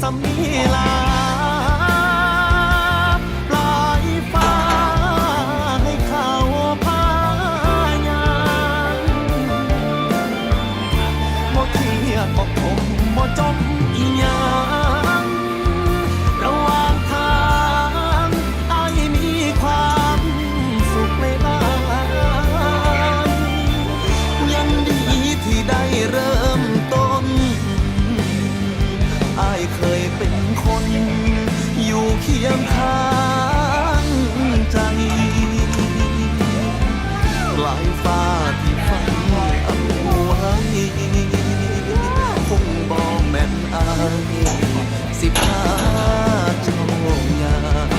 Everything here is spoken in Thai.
สมีลาปลายฟ้าให้เขาพายานบ่ทียดบ่ ลายฟ้าที่ฝันเอาไว้คงบอกแม่นอายสิพาเจ้างาน